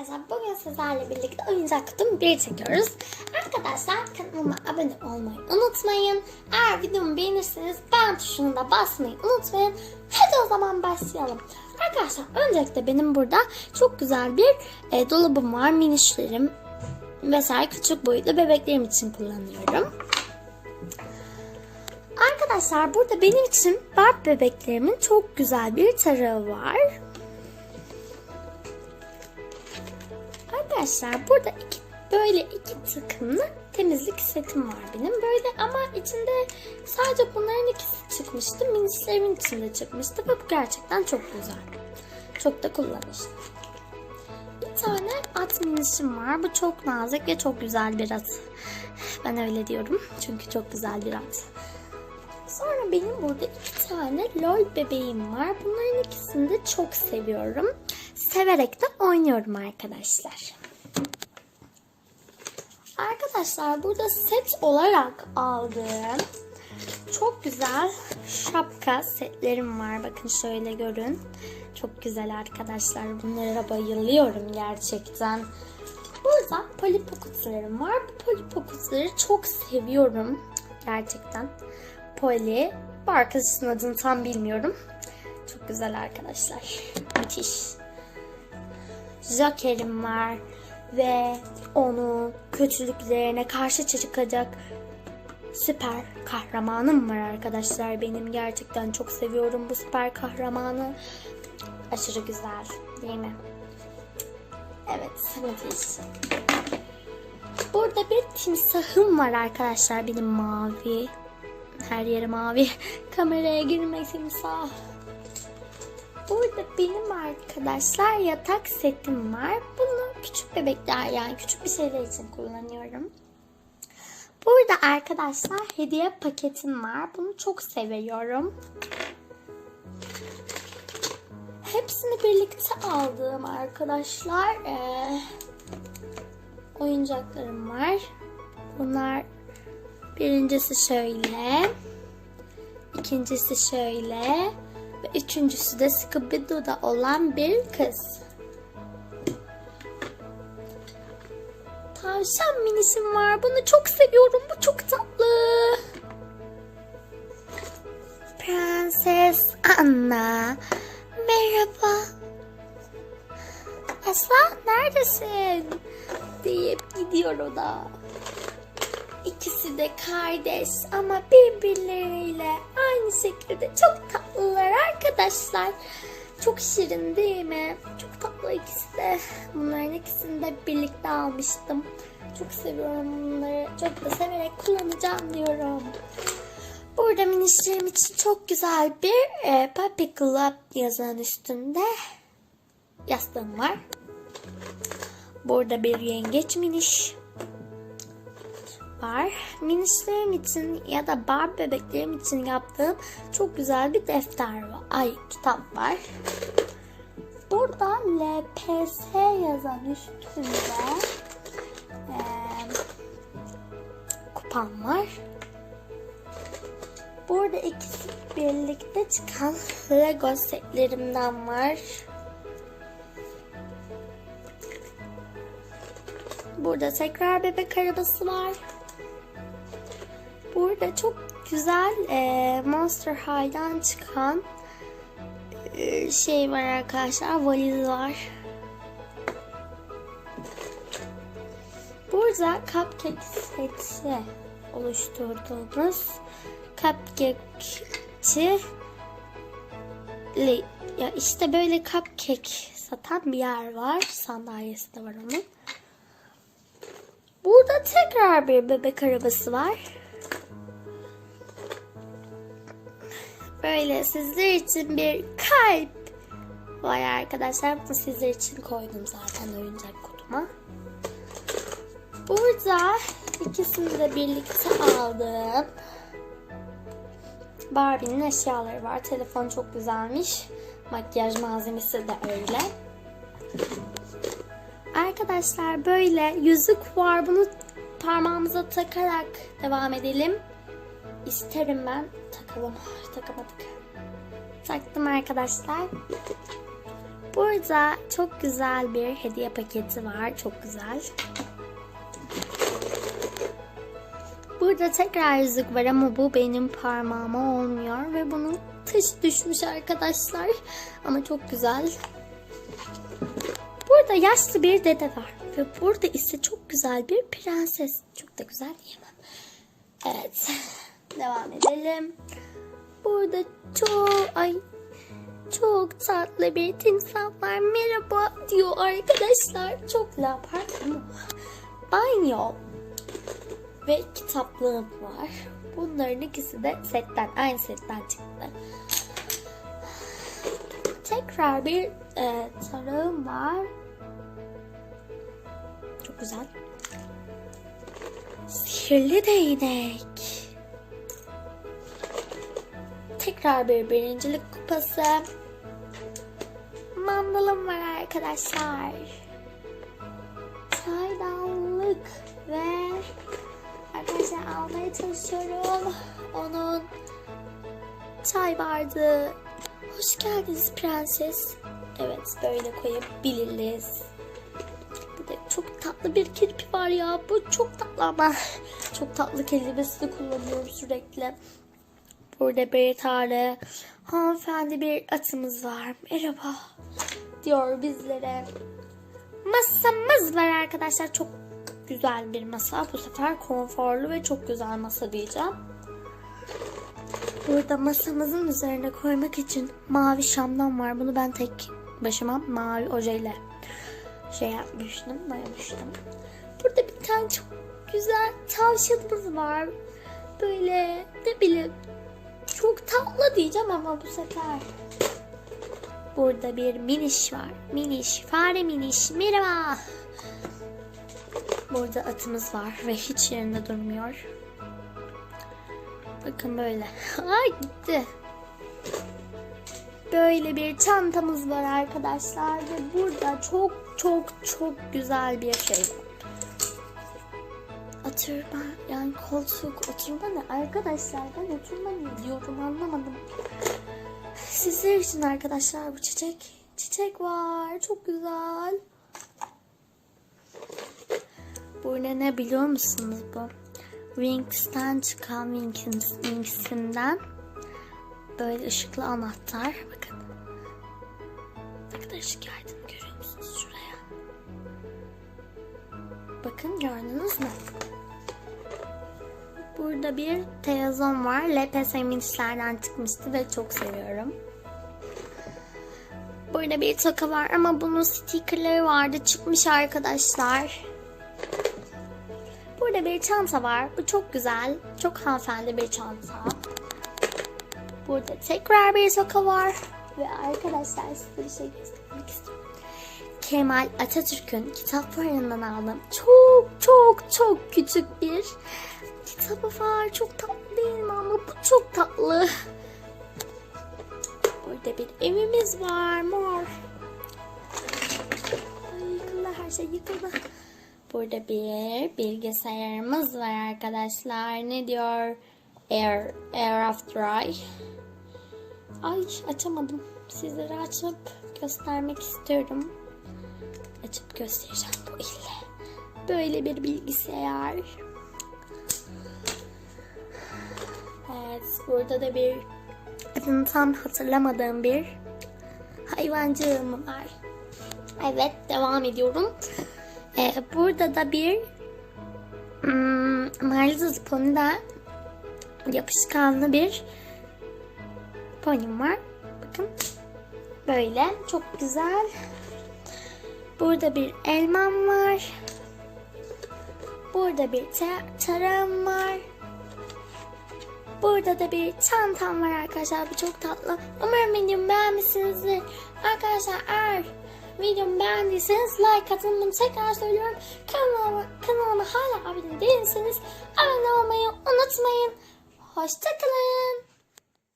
Arkadaşlar. Bugün sizlerle birlikte oyuncak kutum 1 çekiyoruz. Arkadaşlar kanalıma abone olmayı unutmayın. Eğer videomu beğenirseniz beğen tuşuna da basmayı unutmayın. Hadi o zaman başlayalım. Arkadaşlar öncelikle benim burada çok güzel bir e, dolabım var. Minişlerim vesaire küçük boyutlu bebeklerim için kullanıyorum. Arkadaşlar burada benim için Barbie bebeklerimin çok güzel bir tarağı var. Arkadaşlar burada iki, böyle iki takımlı temizlik setim var benim. Böyle ama içinde sadece bunların ikisi çıkmıştı. Minislerimin içinde çıkmıştı bu gerçekten çok güzel. Çok da kullanışlı. Bir tane at minişim var. Bu çok nazik ve çok güzel bir at. Ben öyle diyorum. Çünkü çok güzel bir at. Sonra benim burada iki tane lol bebeğim var. Bunların ikisini de çok seviyorum. Severek de oynuyorum arkadaşlar. Arkadaşlar burada set olarak aldığım çok güzel şapka setlerim var. Bakın şöyle görün. Çok güzel arkadaşlar. Bunlara bayılıyorum gerçekten. Burada Polly Pocket'larım var. Bu Polly Pocket'ları çok seviyorum. Gerçekten. Polly. Bu arkadaşın adını tam bilmiyorum. Çok güzel arkadaşlar. Müthiş. Joker'im var ve onu kötülüklerine karşı çıkacak süper kahramanım var arkadaşlar. Benim gerçekten çok seviyorum bu süper kahramanı. Aşırı güzel değil mi? Evet, müthiş. Burada bir timsahım var arkadaşlar benim mavi. Her yeri mavi. Kameraya girmek timsah. Burada benim arkadaşlar yatak setim var. Bunu küçük bebekler yani küçük bir şeyler için kullanıyorum. Burada arkadaşlar hediye paketim var. Bunu çok seviyorum. Hepsini birlikte aldığım arkadaşlar eee, oyuncaklarım var. Bunlar birincisi şöyle. ikincisi şöyle. Ve üçüncüsü de Scooby-Doo'da olan bir kız. Tavşan minisim var. Bunu çok seviyorum. Bu çok tatlı. Prenses Anna. Merhaba. Aslan neredesin? Deyip gidiyor o da. İkisi de kardeş ama birbirleriyle aynı şekilde çok tatlılar arkadaşlar. Çok şirin değil mi? Çok tatlı ikisi de. Bunların ikisini de birlikte almıştım. Çok seviyorum bunları. Çok da severek kullanacağım diyorum. Burada minişlerim için çok güzel bir e, Puppy Club yazan üstünde yastığım var. Burada bir yengeç miniş var. Minişlerim için ya da bar bebeklerim için yaptığım çok güzel bir defter var. Ay kitap var. Burada LPS yazan üstünde eee kupam var. Burada ikisi birlikte çıkan Lego setlerimden var. Burada tekrar bebek arabası var. Burada çok güzel e, Monster High'dan çıkan e, şey var arkadaşlar. Valiz var. Burada cupcake seti oluşturduğumuz cupcake'çi ya işte böyle cupcake satan bir yer var. Sandalyesi de var onun. Burada tekrar bir bebek arabası var. Böyle sizler için bir kalp var arkadaşlar. Bunu sizler için koydum zaten oyuncak kutuma. Burada ikisini de birlikte aldım. Barbie'nin eşyaları var. Telefon çok güzelmiş. Makyaj malzemesi de öyle. Arkadaşlar böyle yüzük var. Bunu parmağımıza takarak devam edelim. İsterim ben. Takalım. Takamadık. Taktım arkadaşlar. Burada çok güzel bir hediye paketi var. Çok güzel. Burada tekrar yüzük var ama bu benim parmağıma olmuyor ve bunun taşı düşmüş arkadaşlar. Ama çok güzel. Burada yaşlı bir dede var ve burada ise çok güzel bir prenses. Çok da güzel diyemem. Evet. Devam edelim. Burada çok ay çok tatlı bir timsah var. Merhaba diyor arkadaşlar. Çok lapar ama banyo ve kitaplığım var. Bunların ikisi de setten, aynı setten çıktı. Tekrar bir e, tarağım var. Çok güzel. Sihirli değnek. Tekrar bir birincilik kupası. Mandalım var arkadaşlar. Çaydanlık ve arkadaşlar almaya çalışıyorum. Onun çay bardağı. Hoş geldiniz prenses. Evet böyle koyabiliriz. Burada çok tatlı bir kirpi var ya. Bu çok tatlı ama çok tatlı kelimesini kullanıyorum sürekli. Burada bir tane hanımefendi bir atımız var. Merhaba diyor bizlere. Masamız var arkadaşlar. Çok güzel bir masa. Bu sefer konforlu ve çok güzel masa diyeceğim. Burada masamızın üzerine koymak için mavi şamdan var. Bunu ben tek başıma mavi ojeyle şey yapmıştım, boyamıştım. Burada bir tane çok güzel tavşanımız var. Böyle ne bileyim çok tatlı diyeceğim ama bu sefer burada bir miniş var. Miniş, fare miniş. Merhaba. Burada atımız var ve hiç yerinde durmuyor. Bakın böyle. Ay gitti. Böyle bir çantamız var arkadaşlar ve burada çok çok çok güzel bir şey var. Oturma yani koltuk oturma ne arkadaşlar ben oturma ne diyorum anlamadım. Sizler için arkadaşlar bu çiçek çiçek var çok güzel. Bu ne ne biliyor musunuz bu? Wings'ten çıkan Wings, Wings'inden böyle ışıklı anahtar. Bakın. Ne kadar ışık yaydığını Burada bir televizyon var. LPS minişlerden çıkmıştı ve çok seviyorum. Burada bir toka var ama bunun stickerları vardı. Çıkmış arkadaşlar. Burada bir çanta var. Bu çok güzel. Çok hanımefendi bir çanta. Burada tekrar bir toka var. Ve arkadaşlar size bir şey göstermek istiyorum. Kemal Atatürk'ün kitaplarından aldım. Çok çok çok küçük bir kitabı var. Çok tatlı değil mi ama bu çok tatlı. Burada bir evimiz var mor. Yıkıldı her şey yıkıldı. Burada bir bilgisayarımız var arkadaşlar. Ne diyor? Air, Air of Dry. Ay açamadım. Sizlere açıp göstermek istiyorum. Açıp göstereceğim bu ile. Böyle bir bilgisayar. Burada da bir adını tam hatırlamadığım bir hayvancığım var. Evet devam ediyorum. Ee, burada da bir hmm, Little Pony'den yapışkanlı bir ponim var. Bakın. Böyle. Çok güzel. Burada bir elmam var. Burada bir ta- tarağım var. Burada da bir çantam var arkadaşlar. Bu çok tatlı. Umarım videomu beğenmişsinizdir. Arkadaşlar eğer videomu beğendiyseniz like atın. Bunu tekrar söylüyorum. Kanalıma, kanalıma hala abone değilseniz abone olmayı unutmayın. Hoşçakalın.